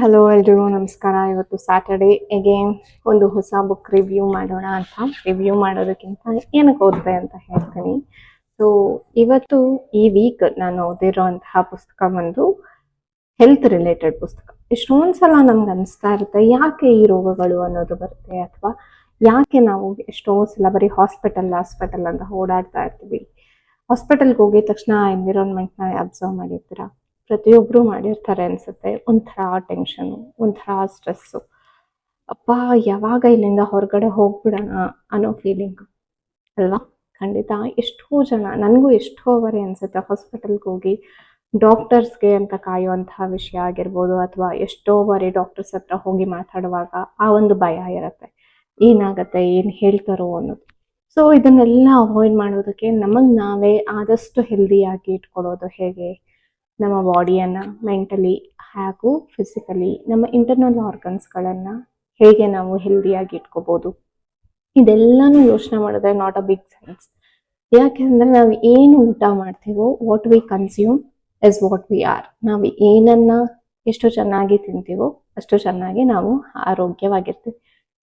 Hello ಎಲ್ರಿಗೂ, ನಮಸ್ಕಾರ. ಇವತ್ತು ಸ್ಯಾಟರ್ಡೆ ಅಗೇನ್ ಒಂದು ಹೊಸ ಬುಕ್ ರಿವ್ಯೂ ಮಾಡೋಣ ಅಂತ. ರಿವ್ಯೂ ಮಾಡೋದಕ್ಕಿಂತ ಏನಕ್ಕೆ ಓದಿದೆ ಅಂತ ಹೇಳ್ತೀನಿ. ಸೊ ಇವತ್ತು ಈ ವೀಕ್ ನಾನು ಓದಿರೋಂತಹ ಪುಸ್ತಕ ಒಂದು ಹೆಲ್ತ್ ರಿಲೇಟೆಡ್ ಪುಸ್ತಕ. ಎಷ್ಟೊಂದು ಸಲ ನಮ್ಗೆ ಅನಿಸ್ತಾ ಇರುತ್ತೆ, ಯಾಕೆ ಈ ರೋಗಗಳು ಅನ್ನೋದು ಬರುತ್ತೆ ಅಥವಾ ಯಾಕೆ ನಾವು ಎಷ್ಟೋ ಸಲ ಬರೀ ಹಾಸ್ಪಿಟಲ್ ಹಾಸ್ಪಿಟಲ್ ಅಂತ ಓಡಾಡ್ತಾ ಇರ್ತೀವಿ. ಹಾಸ್ಪಿಟಲ್ಗೆ ಹೋಗಿದ ತಕ್ಷಣ ಎನ್ವಿರಾನ್ಮೆಂಟ್ನ ಅಬ್ಸರ್ವ್ ಮಾಡಿರ್ತೀರಾ? ಪ್ರತಿಯೊಬ್ಬರು ಮಾಡಿರ್ತಾರೆ ಅನ್ಸುತ್ತೆ. ಒಂಥರ ಟೆನ್ಷನು ಒಂಥರ ಸ್ಟ್ರೆಸ್ಸು ಅಪ್ಪ ಯಾವಾಗ ಇಲ್ಲಿಂದ ಹೊರಗಡೆ ಹೋಗ್ಬಿಡೋಣ ಅನ್ನೋ ಫೀಲಿಂಗ್ ಅಲ್ವಾ? ಖಂಡಿತ. ಎಷ್ಟೋ ಜನ, ನನಗೂ ಎಷ್ಟೋ ಅವರೆ ಅನ್ಸುತ್ತೆ ಹಾಸ್ಪಿಟಲ್ಗೆ ಹೋಗಿ ಡಾಕ್ಟರ್ಸ್ಗೆ ಅಂತ ಕಾಯುವಂತಹ ವಿಷಯ ಆಗಿರ್ಬೋದು ಅಥವಾ ಎಷ್ಟೋ ಬಾರಿ ಡಾಕ್ಟರ್ಸ್ ಹತ್ರ ಹೋಗಿ ಮಾತಾಡುವಾಗ ಆ ಒಂದು ಭಯ ಇರುತ್ತೆ. ಏನಾಗತ್ತೆ, ಏನು ಹೇಳ್ತಾರೋ ಅನ್ನೋದು. ಸೊ ಇದನ್ನೆಲ್ಲ ಅವಾಯ್ಡ್ ಮಾಡೋದಕ್ಕೆ ನಮಗೆ ನಾವೇ ಆದಷ್ಟು ಹೆಲ್ದಿಯಾಗಿ ಇಟ್ಕೊಳ್ಳೋದು ಹೇಗೆ? ನಮ್ಮ ಬಾಡಿಯನ್ನು ಮೆಂಟಲಿ ಹಾಗೂ ಫಿಸಿಕಲಿ ನಮ್ಮ ಇಂಟರ್ನಲ್ ಆರ್ಗನ್ಸ್ಗಳನ್ನು ಹೇಗೆ ನಾವು ಹೆಲ್ದಿಯಾಗಿ ಇಟ್ಕೋಬೋದು. ಇದೆಲ್ಲನೂ ಯೋಚನೆ ಮಾಡಿದ್ರೆ ನಾಟ್ ಅ ಬಿಗ್ ಸೆನ್ಸ್ ಯಾಕೆಂದ್ರೆ ನಾವು ಏನು ಊಟ ಮಾಡ್ತೀವೋ what we consume is what we are ನಾವು ಏನನ್ನ ಎಷ್ಟು ಚೆನ್ನಾಗಿ ತಿಂತೀವೋ ಅಷ್ಟು ಚೆನ್ನಾಗಿ ನಾವು ಆರೋಗ್ಯವಾಗಿರ್ತೀವಿ.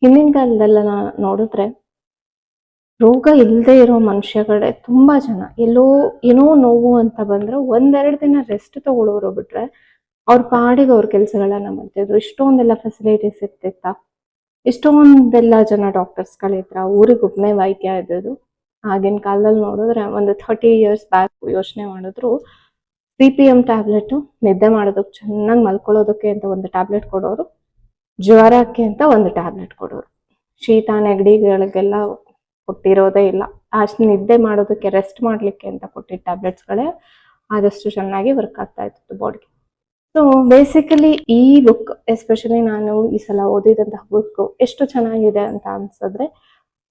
ಹಿಂದಿನ ಕಾಲದಲ್ಲ ನೋಡಿದ್ರೆ ರೋಗ ಇಲ್ಲದೆ ಇರೋ ಮನುಷ್ಯಗಳೇ ತುಂಬಾ ಜನ. ಎಲ್ಲೋ ಏನೋ ನೋವು ಅಂತ ಬಂದ್ರೆ ಒಂದೆರಡು ದಿನ ರೆಸ್ಟ್ ತಗೊಳ್ಳೋರು ಬಿಟ್ರೆ ಅವ್ರ ಪಾಡಿಗೆ ಅವ್ರ ಕೆಲಸಗಳನ್ನ ಮಾಡ್ತಿದ್ರು. ಇಷ್ಟೊಂದೆಲ್ಲ ಫೆಸಿಲಿಟೀಸ್ ಇರ್ತಿತ್ತ? ಇಷ್ಟೊಂದೆಲ್ಲ ಜನ ಡಾಕ್ಟರ್ಸ್ಗಳಿದ್ರ ಊರಿಗೆ ಒಬ್ಬನೇ ವೈದ್ಯ ಇದ್ದದ್ದು. ಆಗಿನ ಕಾಲದಲ್ಲಿ ನೋಡಿದ್ರೆ ಒಂದು ಥರ್ಟಿ ಇಯರ್ಸ್ ಬ್ಯಾಕ್ ಯೋಚನೆ ಮಾಡಿದ್ರು. ಸಿ ಪಿ ಎಂ ಟ್ಯಾಬ್ಲೆಟ್ ನಿದ್ದೆ ಮಾಡೋದಕ್ಕೆ ಚೆನ್ನಾಗಿ ಮಲ್ಕೊಳ್ಳೋದಕ್ಕೆ ಅಂತ ಒಂದು ಟ್ಯಾಬ್ಲೆಟ್ ಕೊಡೋರು. ಜ್ವರಕ್ಕೆ ಅಂತ ಒಂದು ಟ್ಯಾಬ್ಲೆಟ್ ಕೊಡೋರು. ಶೀತ, ನೆಗಡಿಗಳಿಗೆಲ್ಲ ಕೊಟ್ಟಿರೋದೇ ಇಲ್ಲ. ಅಷ್ಟು ನಿದ್ದೆ ಮಾಡೋದಕ್ಕೆ ರೆಸ್ಟ್ ಮಾಡಲಿಕ್ಕೆ ಅಂತ ಕೊಟ್ಟಿದ್ದ ಟ್ಯಾಬ್ಲೆಟ್ಸ್ಗಳೇ ಆದಷ್ಟು ಚೆನ್ನಾಗಿ ವರ್ಕ್ ಆಗ್ತಾ ಇತ್ತು ಬಾಡಿಗೆ ಸೊ ಬೇಸಿಕಲಿ ಈ ಬುಕ್ ಎಸ್ಪೆಷಲಿ ನಾನು ಈ ಸಲ ಓದಿದಂತಹ ಬುಕ್ ಎಷ್ಟು ಚೆನ್ನಾಗಿದೆ ಅಂತ ಅನ್ಸಿದ್ರೆ,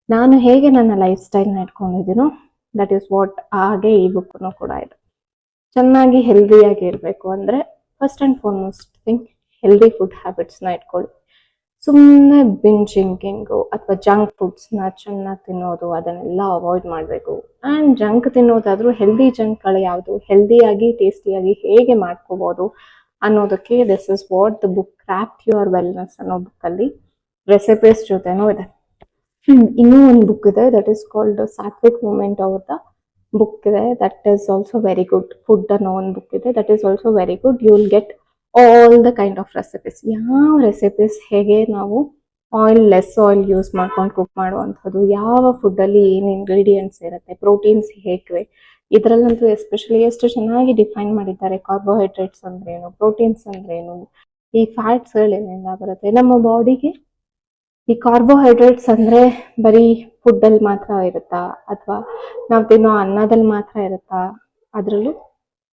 ನಾನು ಹೇಗೆ ನನ್ನ ಲೈಫ್ ಸ್ಟೈಲ್ನ ಇಟ್ಕೊಂಡಿದ್ದೀನೋ ದಟ್ ಈಸ್ ವಾಟ್ ಹಾಗೆ ಈ ಬುಕ್ನು ಕೂಡ ಇದೆ. ಚೆನ್ನಾಗಿ ಹೆಲ್ದಿಯಾಗಿ ಇರಬೇಕು ಅಂದರೆ first and foremost thing healthy food ಹ್ಯಾಬಿಟ್ಸ್ನ ಇಟ್ಕೊಳ್ಳಿ. ಸುಮ್ಮನೆ ಬಿನ್ ಜಿಂಕಿಂಗ್ ಅಥವಾ ಜಂಕ್ ಫುಡ್ಸ್ನ ಚೆನ್ನಾಗಿ ತಿನ್ನೋದು, ಅದನ್ನೆಲ್ಲ ಅವಾಯ್ಡ್ ಮಾಡಬೇಕು. ಆ್ಯಂಡ್ ಜಂಕ್ ತಿನ್ನೋದಾದರೂ ಹೆಲ್ದಿ ಜಂಕ್ಗಳು ಯಾವುದು? ಹೆಲ್ದಿಯಾಗಿ ಟೇಸ್ಟಿಯಾಗಿ ಹೇಗೆ ಮಾಡ್ಕೋಬೋದು ಅನ್ನೋದಕ್ಕೆ this is what the book craft your wellness ಅನ್ನೋ ಬುಕ್ಕಲ್ಲಿ ರೆಸಿಪೀಸ್ ಜೊತೆನೂ ಇದೆ. ಇನ್ನೂ ಒಂದು ಬುಕ್ ಇದೆ that is called Satvik movement ಅವ್ರದ ಬುಕ್ ಇದೆ. That is also very good food ಅನ್ನೋ ಒಂದು ಬುಕ್ ಇದೆ that is also very good you will get all the kind of recipes ಯಾವ ರೆಸಿಪೀಸ್ ಹೇಗೆ ನಾವು ಆಯಿಲ್ ಲೆಸ್ ಆಯಿಲ್ ಯೂಸ್ ಮಾಡ್ಕೊಂಡು cook ಮಾಡುವಂಥದ್ದು, ಯಾವ ಫುಡ್ಡಲ್ಲಿ ಏನು ಇಂಗ್ರೀಡಿಯೆಂಟ್ಸ್ ಇರುತ್ತೆ ಪ್ರೋಟೀನ್ಸ್ ಹೇಗೆ, ಇದರಲ್ಲಂತೂ ಎಸ್ಪೆಷಲಿ ಎಷ್ಟು ಚೆನ್ನಾಗಿ ಡಿಫೈನ್ ಮಾಡಿದ್ದಾರೆ ಕಾರ್ಬೋಹೈಡ್ರೇಟ್ಸ್ ಅಂದ್ರೇನು ಪ್ರೋಟೀನ್ಸ್ ಅಂದ್ರೇನು, ಈ ಫ್ಯಾಟ್ಸ್ಗಳು ಏನೆಲ್ಲ ಬರುತ್ತೆ. ನಮ್ಮ ಬಾಡಿಗೆ ಈ ಕಾರ್ಬೋಹೈಡ್ರೇಟ್ಸ್ ಅಂದ್ರೆ ಬರೀ ಫುಡ್ಡಲ್ಲಿ ಮಾತ್ರ ಇರುತ್ತಾ, ಅಥವಾ ನಾವು ತಿನ್ನೋ ಅನ್ನದಲ್ಲಿ ಮಾತ್ರ ಇರುತ್ತಾ, ಅದರಲ್ಲೂ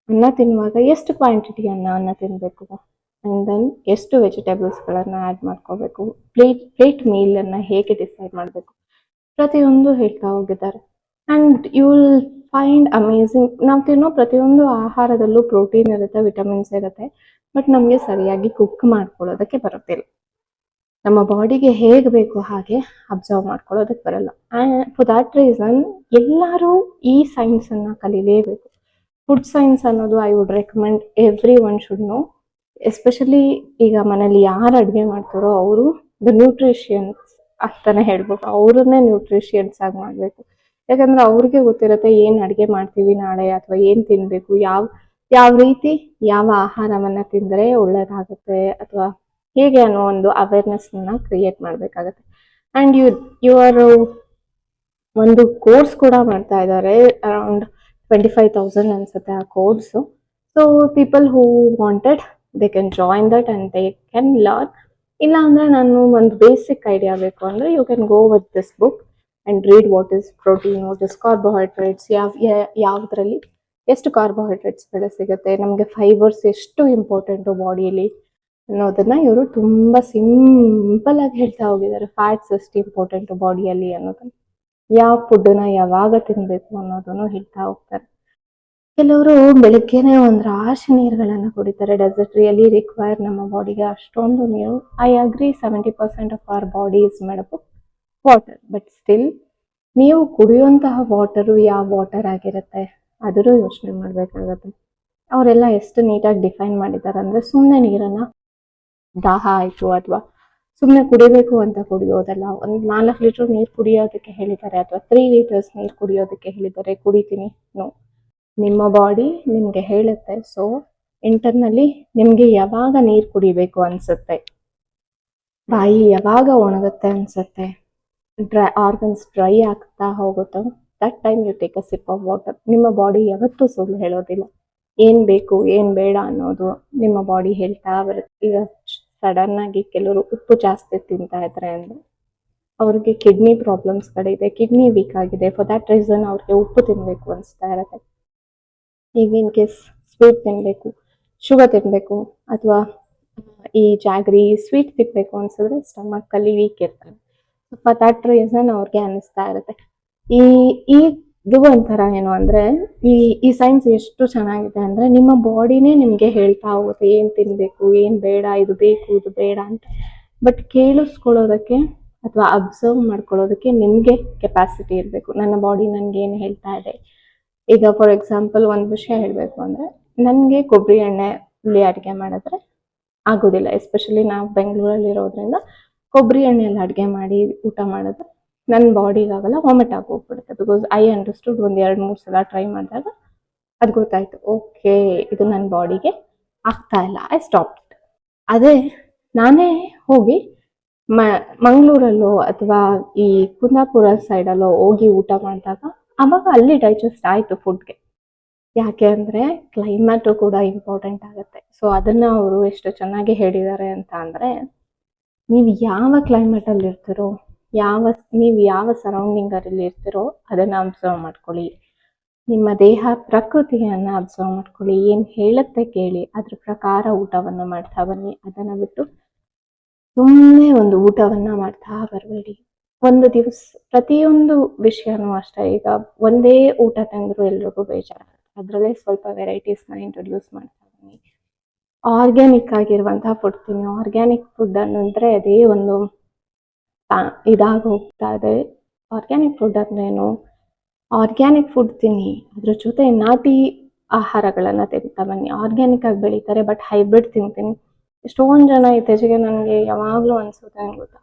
ಅನ್ನ ತಿನ್ನುವಾಗ ಎಷ್ಟು ಕ್ವಾಂಟಿಟಿ ಅನ್ನ ಅನ್ನ ತಿನ್ನಬೇಕು ಆ್ಯಂಡ್ ದೆನ್ ಎಷ್ಟು ವೆಜಿಟೇಬಲ್ಸ್ಗಳನ್ನು ಆ್ಯಡ್ ಮಾಡ್ಕೋಬೇಕು? ಪ್ಲೇಟ್ ಪ್ಲೇಟ್ ಮೀಲನ್ನು ಹೇಗೆ ಡಿಸೈಡ್ ಮಾಡಬೇಕು? ಪ್ರತಿಯೊಂದು ಹೇಳ್ತಾ ಹೋಗಿದ್ದಾರೆ. And you will find amazing ನಾವು ತಿನ್ನೋ ಪ್ರತಿಯೊಂದು ಆಹಾರದಲ್ಲೂ ಪ್ರೋಟೀನ್ ಇರುತ್ತೆ ವಿಟಮಿನ್ಸ್ ಇರುತ್ತೆ ಬಟ್ ನಮಗೆ ಸರಿಯಾಗಿ ಕುಕ್ ಮಾಡ್ಕೊಳ್ಳೋದಕ್ಕೆ ಬರುತ್ತಿಲ್ಲ. ನಮ್ಮ ಬಾಡಿಗೆ ಹೇಗೆ ಬೇಕು ಹಾಗೆ ಅಬ್ಸರ್ವ್ ಮಾಡ್ಕೊಳ್ಳೋದಕ್ಕೆ ಬರಲ್ಲ. ಆ್ಯಂಡ್ ಫಾರ್ ದ್ಯಾಟ್ ರೀಸನ್ ಎಲ್ಲರೂ ಈ ಸೈನ್ಸನ್ನು ಕಲಿಲೇಬೇಕು. ಫುಡ್ ಸೈನ್ಸ್ ಅನ್ನೋದು I would recommend everyone should know especially ಈಗ ಮನೇಲಿ ಯಾರು ಅಡುಗೆ ಮಾಡ್ತಾರೋ ಅವರು ದ ನ್ಯೂಟ್ರಿಷಿಯನ್ಸ್ ಅಂತಾನೆ ಹೇಳ್ಬೇಕು. ಅವ್ರನ್ನೇ ನ್ಯೂಟ್ರಿಷಿಯನ್ಸ್ ಆಗಿ ಮಾಡಬೇಕು. ಯಾಕಂದ್ರೆ ಅವ್ರಿಗೆ ಗೊತ್ತಿರುತ್ತೆ ಏನು ಅಡುಗೆ ಮಾಡ್ತೀವಿ ನಾಳೆ ಅಥವಾ ಏನು ತಿನ್ನಬೇಕು ಯಾವ ಯಾವ ರೀತಿ ಯಾವ ಆಹಾರವನ್ನ ತಿಂದರೆ ಒಳ್ಳೆಯದಾಗುತ್ತೆ ಅಥವಾ ಹೇಗೆ ಅನ್ನೋ ಒಂದು ಅವೇರ್ನೆಸ್ನ ಕ್ರಿಯೇಟ್ ಮಾಡಬೇಕಾಗತ್ತೆ. ಆ್ಯಂಡ್ ಯು ಯುವರ್ ಒಂದು ಕೋರ್ಸ್ ಕೂಡ ಮಾಡ್ತಾ ಇದ್ದಾರೆ ಅರೌಂಡ್ ಟ್ವೆಂಟಿ ಫೈವ್ ತೌಸಂಡ್ ಅನ್ಸುತ್ತೆ ಆ course so people who wanted they can join that and they can learn ಇಲ್ಲ ಅಂದರೆ ನಾನು ಒಂದು ಬೇಸಿಕ್ ಐಡಿಯಾ ಬೇಕು ಅಂದರೆ you can go with this book and read what is protein what is carbohydrates ಯಾವ ಯಾವುದರಲ್ಲಿ ಎಷ್ಟು ಕಾರ್ಬೋಹೈಡ್ರೇಟ್ಸ್ಗಳು ಸಿಗುತ್ತೆ, ನಮಗೆ ಫೈಬರ್ಸ್ ಎಷ್ಟು ಇಂಪಾರ್ಟೆಂಟು ಬಾಡಿಯಲ್ಲಿ ಅನ್ನೋದನ್ನ ಇವರು ತುಂಬ ಸಿಂಪಲ್ ಆಗಿ ಹೇಳ್ತಾ ಹೋಗಿದ್ದಾರೆ. ಫ್ಯಾಟ್ಸ್ ಎಷ್ಟು ಇಂಪಾರ್ಟೆಂಟು ಬಾಡಿಯಲ್ಲಿ ಅನ್ನೋದನ್ನ. ಯಾವ ಫುಡ್ಡನ್ನ ಯಾವಾಗ ತಿನ್ನಬೇಕು ಅನ್ನೋದನ್ನು ಹೇಳ್ತಾ ಹೋಗ್ತಾರೆ. ಕೆಲವರು ಬೆಳಿಗ್ಗೆನೆ ಒಂದು ರಾಶಿ ನೀರುಗಳನ್ನು ಕುಡಿತಾರೆ. ಡೆಸರ್ಟ್ ರಿಯಲಿ ರಿಕ್ವೈರ್ ನಮ್ಮ ಬಾಡಿಗೆ ಅಷ್ಟೊಂದು ನೀರು. I agree seventy percent of our body is made up water but still ನೀವು ಕುಡಿಯುವಂತಹ ವಾಟರು ಯಾವ ವಾಟರ್ ಆಗಿರುತ್ತೆ? ಅದರೂ ಯೋಚನೆ ಮಾಡಬೇಕಾಗತ್ತೆ. ಅವರೆಲ್ಲ ಎಷ್ಟು ನೀಟಾಗಿ ಡಿಫೈನ್ ಮಾಡಿದ್ದಾರೆ ಅಂದರೆ ಸುಮ್ಮನೆ ನೀರನ್ನು ದಾಹ ಆಯ್ತು ಅಥವಾ ಸುಮ್ಮನೆ ಕುಡಿಬೇಕು ಅಂತ ಕುಡಿಯೋದಲ್ಲ. ಒಂದು ನಾಲ್ಕು ಲೀಟರ್ ನೀರು ಕುಡಿಯೋದಕ್ಕೆ ಹೇಳಿದ್ದಾರೆ ಅಥವಾ ತ್ರೀ ಲೀಟರ್ಸ್ ನೀರು ಕುಡಿಯೋದಕ್ಕೆ ಹೇಳಿದ್ದಾರೆ. ಕುಡಿತೀನಿ. ನೋ ನಿಮ್ಮ ಬಾಡಿ ನಿಮಗೆ ಹೇಳುತ್ತೆ. ಸೊ ಇಂಟರ್ನಲ್ಲಿ ನಿಮಗೆ ಯಾವಾಗ ನೀರು ಕುಡಿಬೇಕು ಅನ್ಸುತ್ತೆ? ಬಾಯಿ ಯಾವಾಗ ಒಣಗುತ್ತೆ ಅನ್ಸುತ್ತೆ? ಡ್ರೈ ಆರ್ಗನ್ಸ್ ಡ್ರೈ ಆಗ್ತಾ ಹೋಗುತ್ತೋ that time you take a sip of water ನಿಮ್ಮ ಬಾಡಿ ಯಾವತ್ತೂ ಸುಳ್ಳು ಹೇಳೋದಿಲ್ಲ. ಏನ್ ಬೇಕು, ಏನ್ ಬೇಡ ಅನ್ನೋದು ನಿಮ್ಮ ಬಾಡಿ ಹೇಳ್ತಾ ಬರುತ್ತೆ. ಈಗ ಸಡನ್ ಆಗಿ ಕೆಲವರು ಉಪ್ಪು ಜಾಸ್ತಿ ತಿಂತಾ ಇದ್ರೆ ಅಂದ್ರೆ ಅವ್ರಿಗೆ ಕಿಡ್ನಿ ಪ್ರಾಬ್ಲಮ್ಸ್ಗಳಿದೆ ಕಿಡ್ನಿ ವೀಕ್ ಆಗಿದೆ. ಫಾರ್ ದಟ್ ರೀಸನ್ ಅವ್ರಿಗೆ ಉಪ್ಪು ತಿನ್ಬೇಕು ಅನಿಸ್ತಾ ಇರುತ್ತೆ. ಈಗ ಇನ್ ಕೇಸ್ ಸ್ವೀಟ್ ತಿನ್ಬೇಕು ಶುಗರ್ ತಿನ್ಬೇಕು ಅಥವಾ ಈ ಜಾಗ್ರಿ ಸ್ವೀಟ್ ತಿನ್ಬೇಕು ಅನ್ಸಿದ್ರೆ ಸ್ಟಮಕ್ ಅಲ್ಲಿ ವೀಕ್ ಇರ್ತಾರೆ ಫಾರ್ ದಟ್ ರೀಸನ್ ಅವ್ರಿಗೆ ಅನಿಸ್ತಾ ಇರತ್ತೆ. ಈ ಈ ಇದು ಒಂಥರ ಏನು ಅಂದ್ರೆ, ಈ ಈ ಸೈನ್ಸ್ ಎಷ್ಟು ಚೆನ್ನಾಗಿದೆ ಅಂದ್ರೆ ನಿಮ್ಮ ಬಾಡಿನೇ ನಿಮ್ಗೆ ಹೇಳ್ತಾ ಹೋಗುತ್ತೆ, ಏನ್ ತಿನ್ಬೇಕು, ಏನ್ ಬೇಡ, ಇದು ಬೇಕು, ಇದು ಬೇಡ ಅಂತ. ಬಟ್ ಕೇಳಿಸ್ಕೊಳ್ಳೋದಕ್ಕೆ ಅಥವಾ ಅಬ್ಸರ್ವ್ ಮಾಡ್ಕೊಳ್ಳೋದಕ್ಕೆ ನಿಮ್ಗೆ ಕೆಪಾಸಿಟಿ ಇರಬೇಕು. ನನ್ನ ಬಾಡಿ ನನ್ಗೆ ಏನು ಹೇಳ್ತಾ ಇದೆ? ಈಗ ಫಾರ್ ಎಕ್ಸಾಂಪಲ್ ಒಂದು ವಿಷಯ ಹೇಳ್ಬೇಕು ಅಂದ್ರೆ, ನನ್ಗೆ ಕೊಬ್ಬರಿ ಎಣ್ಣೆ ಇಲ್ಲಿ ಅಡಿಗೆ ಮಾಡಿದ್ರೆ ಆಗೋದಿಲ್ಲ. ಎಸ್ಪೆಷಲಿ ನಾವು ಬೆಂಗಳೂರಲ್ಲಿ ಇರೋದ್ರಿಂದ ಕೊಬ್ಬರಿ ಎಣ್ಣೆಯಲ್ಲಿ ಅಡುಗೆ ಮಾಡಿ ಊಟ ಮಾಡಿದ್ರೆ ನನ್ನ ಬಾಡಿಗೆ ಆಗಲ್ಲ ವಾಮಿಟ್ ಆಗಿ ಹೋಗ್ಬಿಡುತ್ತೆ. ಬಿಕಾಸ್ ಐ ಅಂಡರ್ಸ್ಟುಡ್ ಒಂದು ಎರಡು, ಮೂರು ಸಲ ಟ್ರೈ ಮಾಡಿದಾಗ ಅದು ಗೊತ್ತಾಯ್ತು. ಓಕೆ ಇದು ನನ್ನ ಬಾಡಿಗೆ. ಆಗ್ತಾ ಇಲ್ಲ. ಐ ಸ್ಟಾಪ್ ಅದೇ ನಾನೇ ಹೋಗಿ ಮ, ಮಂಗಳೂರಲ್ಲೋ ಅಥವಾ ಈ ಕುಂದಾಪುರ ಸೈಡಲ್ಲೋ ಹೋಗಿ ಊಟ ಮಾಡಿದಾಗ ಅವಾಗ ಅಲ್ಲಿ ಡೈಜೆಸ್ಟ್ ಆಯಿತು ಫುಡ್ಗೆ ಯಾಕೆ ಅಂದರೆ ಕ್ಲೈಮೇಟು ಕೂಡ ಇಂಪಾರ್ಟೆಂಟ್ ಆಗುತ್ತೆ. ಸೊ ಅದನ್ನ ಅವರು ಎಷ್ಟು ಚೆನ್ನಾಗಿ ಹೇಳಿದ್ದಾರೆ ಅಂತ ಅಂದರೆ, ನೀವು ಯಾವ ಕ್ಲೈಮೇಟಲ್ಲಿ ಇರ್ತೀರೋ ಯಾವ, ನೀವು ಯಾವ ಸರೌಂಡಿಂಗ್ ಅಲ್ಲಿ ಇರ್ತೀರೋ ಅದನ್ನ ಅಬ್ಸರ್ವ್ ಮಾಡ್ಕೊಳ್ಳಿ. ನಿಮ್ಮ ದೇಹ ಪ್ರಕೃತಿಯನ್ನ ಅಬ್ಸರ್ವ್ ಮಾಡ್ಕೊಳ್ಳಿ. ಏನ್ ಹೇಳುತ್ತೆ ಕೇಳಿ, ಅದ್ರ ಪ್ರಕಾರ ಊಟವನ್ನ ಮಾಡ್ತಾ ಬನ್ನಿ. ಅದನ್ನ ಬಿಟ್ಟು ಸುಮ್ಮನೆ ಒಂದು ಊಟವನ್ನ ಮಾಡ್ತಾ ಬರಬೇಡಿ. ಒಂದು ದಿವಸ, ಪ್ರತಿಯೊಂದು ವಿಷಯನೂ ಅಷ್ಟೇ. ಈಗ ಒಂದೇ ಊಟ ತಂದ್ರು ಎಲ್ರಿಗೂ ಬೇಜಾರಾಗುತ್ತೆ ಅದರಲ್ಲೇ ಸ್ವಲ್ಪ ವೆರೈಟೀಸ್ನ ಇಂಟ್ರೊಡ್ಯೂಸ್ ಮಾಡ್ತಾ ಬನ್ನಿ. ಆರ್ಗ್ಯಾನಿಕ್ ಆಗಿರುವಂತಹ ಫುಡ್ ತಿನ್ನಿ. ಆರ್ಗ್ಯಾನಿಕ್ ಫುಡ್ ಅನ್ನಂದ್ರೆ ಅದೇ ಒಂದು ಇದಾಗಿ ಹೋಗ್ತಾ ಇದೆ ಆರ್ಗ್ಯಾನಿಕ್ ಫುಡ್ ಅಂದ್ರೇನು? ಆರ್ಗ್ಯಾನಿಕ್ ಫುಡ್ ತಿನ್ನಿ, ಅದ್ರ ಜೊತೆ ನಾಟಿ ಆಹಾರಗಳನ್ನ ತಿಂತಾ ಬನ್ನಿ. ಆರ್ಗ್ಯಾನಿಕ್ ಆಗಿ ಬೆಳೀತಾರೆ ಬಟ್ ಹೈಬ್ರಿಡ್ ತಿಂತೀನಿ. ಎಷ್ಟೊಂದು ಜನ ಇತ್ತೀಚೆಗೆ ನನಗೆ ಯಾವಾಗ್ಲೂ ಅನಿಸುತ್ತೆ ಗೊತ್ತಾ?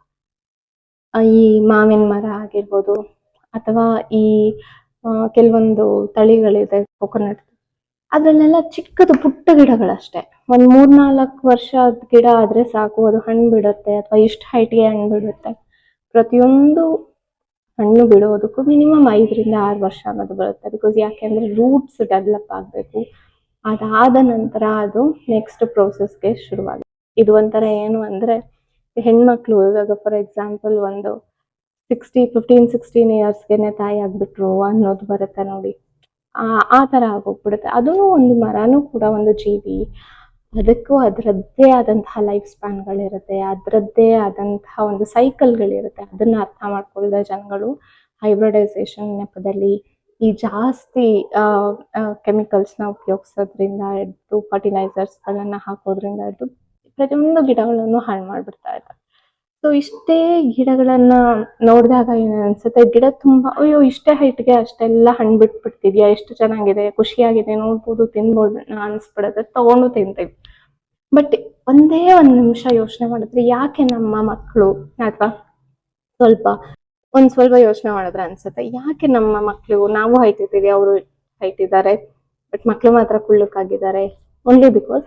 ಈ ಮಾವಿನ ಮರ ಆಗಿರ್ಬೋದು, ಅಥವಾ ಈ ಕೆಲವೊಂದು ತಳಿಗಳಿದೆ ಕೊಕೊನಟ್ ಅದ್ರಲ್ಲೆಲ್ಲ ಚಿಕ್ಕದು ಪುಟ್ಟ ಗಿಡಗಳಷ್ಟೇ. ಒಂದ್ ಮೂರ್ನಾಲ್ಕು ವರ್ಷದ ಗಿಡ ಆದ್ರೆ ಸಾಕು, ಅದು ಹಣ್ಣು ಬಿಡುತ್ತೆ, ಅಥವಾ ಇಷ್ಟು ಹೈಟ್ಗೆ ಹಣ್ಣು ಬಿಡುತ್ತೆ. ಪ್ರತಿಯೊಂದು ಹಣ್ಣು ಬಿಡೋದಕ್ಕೂ ಮಿನಿಮಮ್ ಐದರಿಂದ ಆರು ವರ್ಷ ಅನ್ನೋದು ಬರುತ್ತೆ. ಬಿಕಾಸ್ ಯಾಕೆಂದ್ರೆ ರೂಟ್ಸ್ ಡೆವಲಪ್ ಆಗಬೇಕು. ಅದಾದ ನಂತರ ಅದು ನೆಕ್ಸ್ಟ್ ಪ್ರೋಸೆಸ್ಗೆ ಶುರುವಾಗುತ್ತೆ ಇದು ಒಂಥರ ಏನು ಅಂದ್ರೆ ಹೆಣ್ಮಕ್ಳು ಇವಾಗ ಫಾರ್ ಎಕ್ಸಾಂಪಲ್ ಒಂದು ಸಿಕ್ಸ್ಟಿ ಫಿಫ್ಟೀನ್ ಸಿಕ್ಸ್ಟೀನ್ ಇಯರ್ಸ್ಗೆನೆ ತಾಯಿ ಆಗ್ಬಿಟ್ರು ಅನ್ನೋದು ಬರುತ್ತೆ ನೋಡಿ. ಆ ಆ ತರ ಆಗೋಗ್ಬಿಡುತ್ತೆ. ಅದು ಒಂದು ಮರನೂ ಕೂಡ ಒಂದು ಜೀವಿ. ಅದಕ್ಕೂ ಅದರದ್ದೇ ಆದಂತಹ ಲೈಫ್ ಸ್ಪ್ಯಾನ್ಗಳಿರುತ್ತೆ ಅದರದ್ದೇ ಆದಂತಹ ಒಂದು ಸೈಕಲ್ಗಳಿರುತ್ತೆ ಅದನ್ನ ಅರ್ಥ ಮಾಡ್ಕೊಳ್ಳದೆ ಜನಗಳು. ಹೈಬ್ರಿಡೈಸೇಷನ್ ನೆಪದಲ್ಲಿ ಈ ಜಾಸ್ತಿ ಕೆಮಿಕಲ್ಸ್ನ ಉಪಯೋಗಿಸೋದ್ರಿಂದ ಹಿಡ್ದು ಫರ್ಟಿಲೈಸರ್ಸ್ಗಳನ್ನು ಹಾಕೋದ್ರಿಂದ ಹಿಡ್ದು ಪ್ರತಿಯೊಂದು ಗಿಡಗಳನ್ನು ಹಾಳು ಮಾಡಿಬಿಡ್ತಾ ಇದ್ದಾರೆ. ಸೊ ಇಷ್ಟೇ ಗಿಡಗಳನ್ನ ನೋಡಿದಾಗ ಏನ್ ಅನ್ಸುತ್ತೆ? ಗಿಡ ತುಂಬಾ, ಅಯ್ಯೋ, ಇಷ್ಟೇ ಹೈಟ್ಗೆ ಅಷ್ಟೆಲ್ಲ ಹಣ್ಣು ಬಿಟ್ಬಿಡ್ತಿದ್ಯಾ? ಎಷ್ಟು ಚೆನ್ನಾಗಿದೆ? ಖುಷಿಯಾಗಿದೆ? ನೋಡ್ಬೋದು, ತಿನ್ಬೋದು ಅನ್ಸ್ಬಿಡುತ್ತೆ. ತಗೊಂಡು ತಿಂತೀವಿ. ಬಟ್ ಒಂದೇ ಒಂದ್ ನಿಮಿಷ ಯೋಚನೆ ಮಾಡಿದ್ರೆ ಯಾಕೆ ನಮ್ಮ ಮಕ್ಕಳು ಅಥವಾ ಸ್ವಲ್ಪ, ಒಂದ್ ಸ್ವಲ್ಪ ಯೋಚನೆ ಮಾಡಿದ್ರೆ ಅನ್ಸುತ್ತೆ? ಯಾಕೆ ನಮ್ಮ ಮಕ್ಕಳು ನಾವು ಹೈಟ್ ಇದ್ದೀವಿ, ಅವರು ಹೈಟ್ ಇದ್ದಾರೆ ಬಟ್ ಮಕ್ಕಳು ಮಾತ್ರ ಕುಳ್ಳಕ್ಕಾಗಿದ್ದಾರೆ? ಓನ್ಲಿ ಬಿಕಾಸ್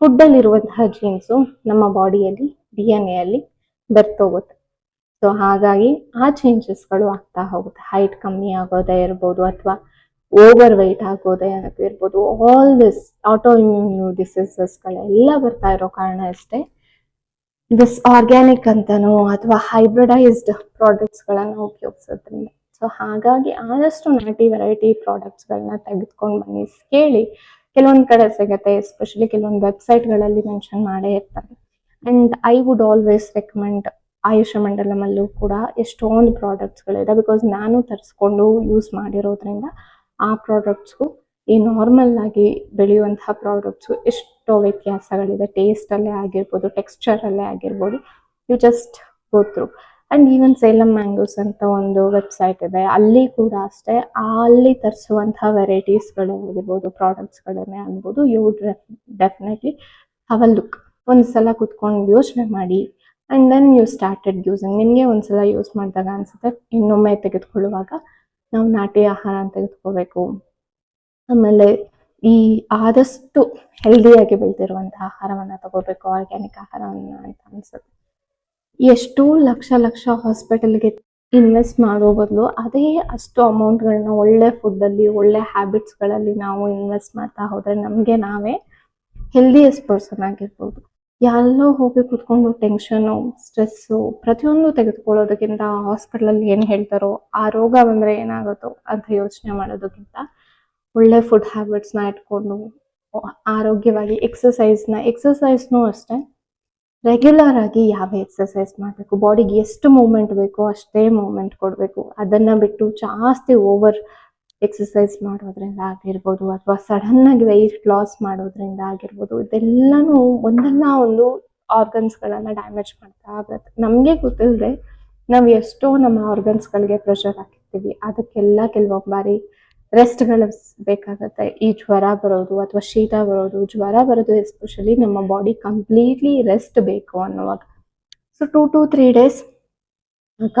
ಫುಡ್ ಅಲ್ಲಿ ಇರುವಂತಹ ಜೀನ್ಸು ನಮ್ಮ ಬಾಡಿಯಲ್ಲಿ ಡಿ ಎನ್ ಎ ಅಲ್ಲಿ ಬೆರ್ತೋಗುತ್ತೆ ಸೊ ಹಾಗಾಗಿ ಆ ಚೇಂಜಸ್ಗಳು ಆಗ್ತಾ ಹೋಗುತ್ತೆ. ಹೈಟ್ ಕಮ್ಮಿ ಆಗೋದೇ ಇರ್ಬೋದು ಅಥವಾ ಓವರ್ ವೆಯ್ಟ್ ಆಗೋದೇ ಇರ್ಬೋದು ಆಲ್ ದಿಸ್ ಆಟೋ ಇಮ್ಯೂನ್ ಡಿಸೀಸಸ್ಗಳೆಲ್ಲ ಬರ್ತಾ ಇರೋ ಕಾರಣ ಅಷ್ಟೇ. ದಿಸ್ ಆರ್ಗ್ಯಾನಿಕ್ ಅಂತನೋ ಅಥವಾ ಹೈಬ್ರಿಡೈಸ್ಡ್ ಪ್ರಾಡಕ್ಟ್ಸ್ಗಳನ್ನ ಉಪಯೋಗಿಸೋದ್ರಿಂದ. ಸೊ ಹಾಗಾಗಿ ಆದಷ್ಟು ನಾಟಿ ವೆರೈಟಿ ಪ್ರಾಡಕ್ಟ್ಸ್ಗಳನ್ನ ತೆಗೆದುಕೊಂಡು ಬನ್ನಿ. ಕೇಳಿ. ಕೆಲವೊಂದು ಕಡೆ ಸಿಗುತ್ತೆ. ಎಸ್ಪೆಷಲಿ ಕೆಲವೊಂದು ವೆಬ್ಸೈಟ್ಗಳಲ್ಲಿ ಮೆನ್ಷನ್ ಮಾಡೇ ಇರ್ತಾರೆ. And I would always recommend ಆಯುಷ ಮಂಡಲಮಲ್ಲೂ ಕೂಡ ಎಷ್ಟೊಂದು ಪ್ರಾಡಕ್ಟ್ಸ್ಗಳಿದೆ ಬಿಕಾಸ್ ನಾನು ತರಿಸ್ಕೊಂಡು ಯೂಸ್ ಮಾಡಿರೋದ್ರಿಂದ ಆ ಪ್ರಾಡಕ್ಟ್ಸ್ಗೂ ಈ ನಾರ್ಮಲ್ ಆಗಿ ಬೆಳೆಯುವಂತಹ ಪ್ರಾಡಕ್ಟ್ಸು ಎಷ್ಟೋ ವ್ಯತ್ಯಾಸಗಳಿದೆ. ಟೇಸ್ಟ್ ಅಲ್ಲೇ ಆಗಿರ್ಬೋದು ಟೆಕ್ಸ್ಚರಲ್ಲೇ ಆಗಿರ್ಬೋದು. You just go through and even Salem mangoes ಅಂತ ಒಂದು ವೆಬ್ಸೈಟ್ ಇದೆ. ಅಲ್ಲಿ ಕೂಡ ಅಷ್ಟೇ, ಅಲ್ಲಿ ತರಿಸುವಂತಹ ವೆರೈಟೀಸ್ಗಳೇ ಆಗಿರ್ಬೋದು ಪ್ರಾಡಕ್ಟ್ಸ್ಗಳನ್ನೇ ಆಗ್ಬೋದು you definitely have a look ಒಂದ್ಸಲ ಕುತ್ಕೊಂಡು ಯೋಚನೆ ಮಾಡಿ and then you started using ನಿಮಗೆ ಒಂದ್ಸಲ ಯೂಸ್ ಮಾಡಿದಾಗ ಅನ್ಸುತ್ತೆ, ಇನ್ನೊಮ್ಮೆ ತೆಗೆದುಕೊಳ್ಳುವಾಗ ನಾವು ನಾಟಿ ಆಹಾರ ತೆಗೆದುಕೋಬೇಕು. ಆಮೇಲೆ ಈ ಆದಷ್ಟು ಹೆಲ್ದಿಯಾಗಿ ಬೆಳೆದಿರುವಂತಹ ಆಹಾರವನ್ನ ತಗೋಬೇಕು ಆರ್ಗ್ಯಾನಿಕ್ ಆಹಾರವನ್ನ ಅಂತ ಅನ್ಸುತ್ತೆ. ಎಷ್ಟೋ ಲಕ್ಷ ಲಕ್ಷ ಹಾಸ್ಪಿಟಲ್ಗೆ ಇನ್ವೆಸ್ಟ್ ಮಾಡೋ ಬದಲು ಅದೇ ಅಷ್ಟು ಅಮೌಂಟ್ಗಳನ್ನ ಒಳ್ಳೆ ಫುಡ್ಡಲ್ಲಿ ಒಳ್ಳೆ ಹ್ಯಾಬಿಟ್ಸ್ಗಳಲ್ಲಿ ನಾವು ಇನ್ವೆಸ್ಟ್ ಮಾಡ್ತಾ ಹೋದ್ರೆ ನಮಗೆ ನಾವೇ ಹೆಲ್ದಿಯಸ್ಟ್ ಪರ್ಸನ್ ಆಗಿರ್ಬೋದು. ಎಲ್ಲೋ ಹೋಗಿ ಕುತ್ಕೊಂಡು ಟೆನ್ಷನು ಸ್ಟ್ರೆಸ್ಸು ಪ್ರತಿಯೊಂದು ತೆಗೆದುಕೊಳ್ಳೋದಕ್ಕಿಂತ ಹಾಸ್ಪಿಟ್ಲಲ್ಲಿ ಏನು ಹೇಳ್ತಾರೋ ಆ ರೋಗ ಬಂದರೆ ಏನಾಗುತ್ತೋ ಅಂತ ಯೋಚನೆ ಮಾಡೋದಕ್ಕಿಂತ ಒಳ್ಳೆ ಫುಡ್ ಹ್ಯಾಬಿಟ್ಸ್ನ ಇಟ್ಕೊಂಡು, ಆರೋಗ್ಯವಾಗಿ ಎಕ್ಸಸೈಸ್ನ ಎಕ್ಸಸೈಸ್ನೂ ಅಷ್ಟೇ ರೆಗ್ಯುಲರ್ ಆಗಿ ಯಾವ ಎಕ್ಸಸೈಸ್ ಮಾಡಬೇಕು ಬಾಡಿಗೆ ಎಷ್ಟು ಮೂಮೆಂಟ್ ಬೇಕೋ ಅಷ್ಟೇ ಮೂಮೆಂಟ್ ಕೊಡಬೇಕು. ಅದನ್ನ ಬಿಟ್ಟು ಜಾಸ್ತಿ ಓವರ್ ಎಕ್ಸಸೈಸ್ ಮಾಡೋದ್ರಿಂದ ಆಗಿರ್ಬೋದು ಅಥವಾ ಸಡನ್ ಆಗಿ ವೆಯ್ಟ್ ಲಾಸ್ ಮಾಡೋದ್ರಿಂದ ಆಗಿರ್ಬೋದು, ಇದೆಲ್ಲನೂ ಒಂದಲ್ಲ ಒಂದು ಆರ್ಗನ್ಸ್ಗಳನ್ನ ಡ್ಯಾಮೇಜ್ ಮಾಡ್ತಾ ಬರುತ್ತೆ. ನಮಗೆ ಗೊತ್ತಿಲ್ಲದೆ ನಾವು ಎಷ್ಟೋ ನಮ್ಮ ಆರ್ಗನ್ಸ್ಗಳಿಗೆ ಪ್ರೆಷರ್ ಹಾಕಿರ್ತೀವಿ. ಅದಕ್ಕೆಲ್ಲ ಕೆಲವೊಂದು ಬಾರಿ ರೆಸ್ಟ್ಗಳು ಬೇಕಾಗುತ್ತೆ. ಈ ಜ್ವರ ಬರೋದು ಅಥವಾ ಶೀತ ಬರೋದು, ಜ್ವರ ಬರೋದು ಎಸ್ಪೆಷಲಿ ನಮ್ಮ ಬಾಡಿ ಕಂಪ್ಲೀಟ್ಲಿ ರೆಸ್ಟ್ ಬೇಕು ಅನ್ನುವಾಗ. So two to three days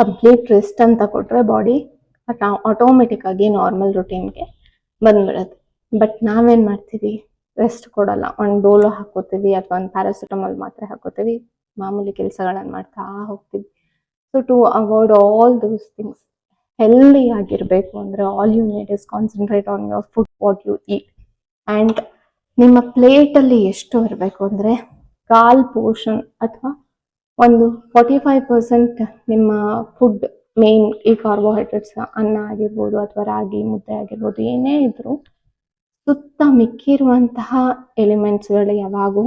complete rest ಅಂತ ಕೊಟ್ರೆ ಬಾಡಿ ಆಟೋಮೆಟಿಕ್ ಆಗಿ ನಾರ್ಮಲ್ ರುಟೀನ್ಗೆ ಬಂದ್ಬಿಡುತ್ತೆ. ಬಟ್ ನಾವೇನ್ ಮಾಡ್ತೀವಿ? ರೆಸ್ಟ್ ಕೊಡಲ್ಲ. ಒಂದು ಡೋಲೋ ಹಾಕೋತೀವಿ ಅಥವಾ ಒಂದು ಪ್ಯಾರಾಸಿಟಮಾಲ್ ಮಾತ್ರ ಹಾಕೋತೀವಿ. ಮಾಮೂಲಿ ಕೆಲಸಗಳನ್ನ ಮಾಡ್ತಾ ಹೋಗ್ತೀವಿ. So to avoid all those things healthy ಆಗಿರಬೇಕು ಅಂದರೆ all you need is concentrate on your food what you eat and ನಿಮ್ಮ ಪ್ಲೇಟಲ್ಲಿ ಎಷ್ಟು ಇರಬೇಕು ಅಂದರೆ ಕಾಲ್ ಪೋರ್ಷನ್ ಅಥವಾ ಒಂದು ಫಾರ್ಟಿ ಫೈವ್ ಪರ್ಸೆಂಟ್ ನಿಮ್ಮ ಫುಡ್ ಮೇನ್ ಈ ಕಾರ್ಬೋಹೈಡ್ರೇಟ್ಸ್ ಅನ್ನ ಆಗಿರ್ಬೋದು ಅಥವಾ ರಾಗಿ, ಮುದ್ದೆ ಆಗಿರ್ಬೋದು ಏನೇ ಇದ್ರು ಸುತ್ತ ಮಿಕ್ಕಿರುವಂತಹ ಎಲಿಮೆಂಟ್ಸ್ಗಳು ಯಾವಾಗೂ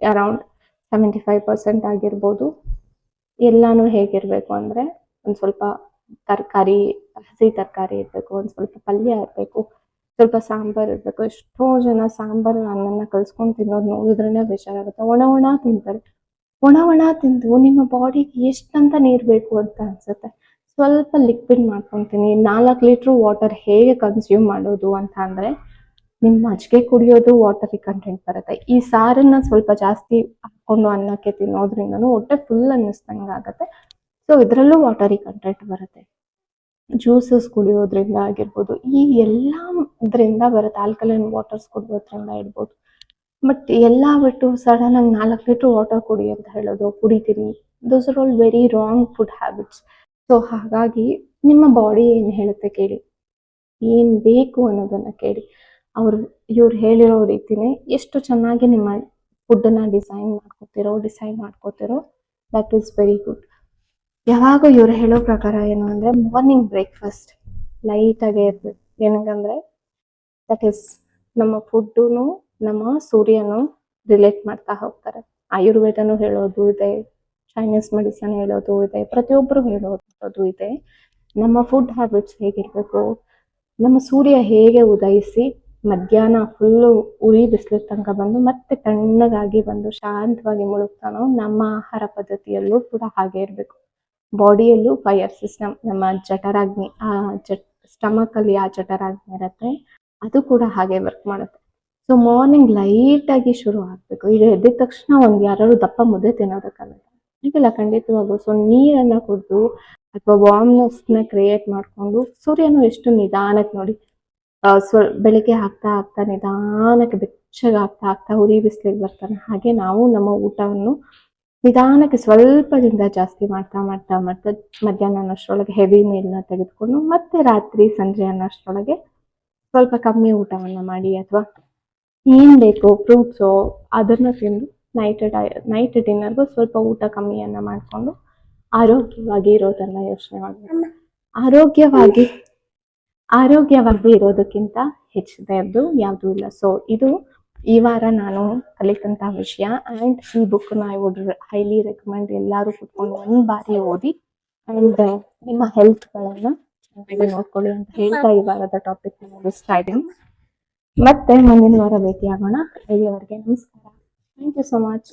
ಅರೌಂಡ್ ಸೆವೆಂಟಿ ಫೈವ್ ಪರ್ಸೆಂಟ್ ಆಗಿರ್ಬೋದು. ಎಲ್ಲಾನು ಹೇಗಿರಬೇಕು ಅಂದರೆ ಒಂದು ಸ್ವಲ್ಪ ತರಕಾರಿ, ಹಸಿ ತರಕಾರಿ ಇರಬೇಕು, ಒಂದು ಸ್ವಲ್ಪ ಪಲ್ಯ ಇರಬೇಕು, ಸ್ವಲ್ಪ ಸಾಂಬಾರ್ ಇರಬೇಕು. ಎಷ್ಟೋ ಜನ ಸಾಂಬಾರು ಅನ್ನನ ಕಲ್ಸ್ಕೊಂಡು ತಿನ್ನೋದು ನೋಡಿದ್ರೇನೆ ಬೇಜಾರಾಗುತ್ತೆ ಒಣ ಒಣ ತಿಂತಾರೆ. ಒಣ ಒಣ ತಿಂದು ನಿಮ್ಮ ಬಾಡಿಗೆ ಎಷ್ಟಂತ ನೀರು ಬೇಕು ಅಂತ ಅನ್ಸುತ್ತೆ. ಸ್ವಲ್ಪ ಲಿಕ್ವಿಡ್ ಮಾಡ್ಕೊತೀನಿ. ನಾಲ್ಕು ಲೀಟ್ರ್ ವಾಟರ್ ಹೇಗೆ ಕನ್ಸ್ಯೂಮ್ ಮಾಡೋದು ಅಂತ ಅಂದ್ರೆ, ನಿಮ್ಮ ಮಜ್ಜಿಗೆ ಕುಡಿಯೋದು ವಾಟರಿ ಕಂಟೆಂಟ್ ಬರುತ್ತೆ. ಈ ಸಾರನ್ನ ಸ್ವಲ್ಪ ಜಾಸ್ತಿ ಹಾಕೊಂಡು ಅನ್ನಕ್ಕೆ ತಿನ್ನೋದ್ರಿಂದನೂ ಹೊಟ್ಟೆ ಫುಲ್ ಅನ್ನಿಸ್ದಂಗೆ ಆಗುತ್ತೆ. ಸೊ ಇದರಲ್ಲೂ ವಾಟರಿ ಕಂಟೆಂಟ್ ಬರುತ್ತೆ. ಜ್ಯೂಸಸ್ ಕುಡಿಯೋದ್ರಿಂದ ಆಗಿರ್ಬೋದು, ಈ ಎಲ್ಲ ಇದರಿಂದ ಬರುತ್ತೆ. ಆಲ್ಕಲೈನ್ ವಾಟರ್ಸ್ ಕುಡಿಯೋದ್ರಿಂದ ಇರ್ಬೋದು. ಬಟ್ ಎಲ್ಲ ಬಿಟ್ಟು ಸಡನ್ ಆಗಿ ನಾಲ್ಕು ಲೀಟರ್ ವಾಟರ್ ಕುಡಿ ಅಂತ ಹೇಳೋದು, ಕುಡಿತೀನಿ. Those are all very wrong food habits so ಹಾಗಾಗಿ ನಿಮ್ಮ ಬಾಡಿ ಏನು ಹೇಳುತ್ತೆ ಕೇಳಿ? ಏನು ಬೇಕು ಅನ್ನೋದನ್ನ ಕೇಳಿ. ಅವ್ರು, ಇವ್ರು ಹೇಳಿರೋ ರೀತಿನೇ ಎಷ್ಟು ಚೆನ್ನಾಗಿ ನಿಮ್ಮ ಫುಡ್ಡನ್ನ ಡಿಸೈನ್ ಮಾಡ್ಕೋತಿರೋ ಡಿಸೈನ್ ಮಾಡ್ಕೋತಿರೋ ದಟ್ ಈಸ್ ವೆರಿ ಗುಡ್ ಯಾವಾಗ ಇವ್ರು ಹೇಳೋ ಪ್ರಕಾರ ಏನು ಅಂದ್ರೆ ಮಾರ್ನಿಂಗ್ ಬ್ರೇಕ್ಫಾಸ್ಟ್ ಲೈಟಾಗೇ ಇರಬೇಕು. ಏನಂತಂದರೆ ದಟ್ ಈಸ್ ನಮ್ಮ ಫುಡ್ಡುನು ನಮ್ಮ ಸೂರ್ಯನು ರಿಲೇಟ್ ಮಾಡ್ತಾ ಹೋಗ್ತಾರೆ. ಆಯುರ್ವೇದನು ಹೇಳೋದು ಇದೆ ಚೈನೀಸ್ ಮೆಡಿಸನ್ ಹೇಳೋದು ಇದೆ, ಪ್ರತಿಯೊಬ್ಬರು ಹೇಳೋದು ಇದೆ. ನಮ್ಮ ಫುಡ್ ಹ್ಯಾಬಿಟ್ಸ್ ಹೇಗಿರ್ಬೇಕು? ನಮ್ಮ ಸೂರ್ಯ ಹೇಗೆ ಉದಯಿಸಿ ಮಧ್ಯಾಹ್ನ ಫುಲ್ಲು ಉರಿ ಬಿಸಿಲು ತನಕ ಬಂದು ಮತ್ತೆ ತಣ್ಣಗಾಗಿ ಬಂದು ಶಾಂತವಾಗಿ ಮುಳುಗ್ತಾನೋ ನಮ್ಮ ಆಹಾರ ಪದ್ಧತಿಯಲ್ಲೂ ಕೂಡ ಹಾಗೆ ಇರಬೇಕು. ಬಾಡಿಯಲ್ಲೂ ಫೈರ್ ಸಿಸ್ಟಮ್ ನಮ್ಮ ಜಠರಾಗ್ನಿ, ಆ ಜಟ್ ಸ್ಟಮಕ್ ಅಲ್ಲಿ ಆ ಜಠರಾಗ್ನಿ ಇರುತ್ತೆ, ಅದು ಕೂಡ ಹಾಗೆ ವರ್ಕ್ ಮಾಡುತ್ತೆ. ಸೊ ಮಾರ್ನಿಂಗ್ ಲೈಟ್ ಆಗಿ ಶುರು ಆಗಬೇಕು. ಈಗ ಎದ್ದ ತಕ್ಷಣ ಒಂದು ಯಾರು ದಪ್ಪ ಮುದ್ದೆ ತಿನ್ನೋದಕ್ಕಾಗಲ್ಲ ಈಗೆಲ್ಲ ಖಂಡಿತವಾಗೂ ಸೊ ನೀರನ್ನ ಕುಡಿದು ಅಥವಾ ವಾರ್ಮ್ನೆಸ್ನ ಕ್ರಿಯೇಟ್ ಮಾಡ್ಕೊಂಡು ಸೂರ್ಯನು ಎಷ್ಟು ನಿಧಾನಕ್ಕೆ ನೋಡಿ ಸ್ವಲ್ಪ ಸ್ವ, ಬೆಳಿಗ್ಗೆ ಆಗ್ತಾ ಆಗ್ತಾ ನಿಧಾನಕ್ಕೆ ಬೆಚ್ಚಗೆ ಆಗ್ತಾ ಆಗ್ತಾ ಉರಿ ಬಿಸಿಲಿಗೆ ಬರ್ತಾನೆ. ಹಾಗೆ ನಾವು ನಮ್ಮ ಊಟವನ್ನು ನಿಧಾನಕ್ಕೆ ಸ್ವಲ್ಪದಿಂದ ಜಾಸ್ತಿ ಮಾಡ್ತಾ ಮಾಡ್ತಾ ಮಾಡ್ತಾ ಮಧ್ಯಾಹ್ನ ಅನ್ನೋಷ್ಟರೊಳಗೆ ಹೆವಿ ಮೀಲ್ನ ತೆಗೆದುಕೊಂಡು ಮತ್ತೆ ರಾತ್ರಿ ಸಂಜೆ ಅನ್ನೋಷ್ಟರೊಳಗೆ ಸ್ವಲ್ಪ ಕಮ್ಮಿ ಊಟವನ್ನ ಮಾಡಿ ಅಥವಾ ಏನ್ ಬೇಕು ಫ್ರೂಟ್ಸು ಅದನ್ನ ತಿಂದು ನೈಟ್ ನೈಟ್ ಡಿನ್ನರ್ಗೂ ಸ್ವಲ್ಪ ಊಟ ಕಮ್ಮಿಯನ್ನು ಮಾಡಿಕೊಂಡು ಆರೋಗ್ಯವಾಗಿ ಇರೋದನ್ನು ಯೋಚನೆ ಮಾಡಬೇಕು. ಆರೋಗ್ಯವಾಗಿ ಆರೋಗ್ಯವಾಗಿ ಇರೋದಕ್ಕಿಂತ ಹೆಚ್ಚಿನದು ಯಾವುದೂ ಇಲ್ಲ. ಸೊ ಇದು ಈ ವಾರ ನಾನು ಕಲಿತಂತ ವಿಷಯ ಅಂಡ್ ಈ book I would highly recommend ಎಲ್ಲರೂ ಕುತ್ಕೊಂಡು ಒಂದ್ ಬಾರಿ ಓದಿ ಅಂಡ್ ನಿಮ್ಮ ಹೆಲ್ತ್ ಗಳನ್ನ ಚೆನ್ನಾಗಿ ನೋಡ್ಕೊಳ್ಳಿ ಅಂತ ಹೇಳ್ತಾ ಈ ವಾರದ ಟಾಪಿಕ್ ಮುಗಿಸ್ತಾ ಇದ್ದೀನಿ. ಮತ್ತೆ ಮುಂದಿನ ವಾರ ಭೇಟಿ ಆಗೋಣ ಅಲ್ಲಿಯವರೆಗೆ ನಮಸ್ಕಾರ. Thank you so much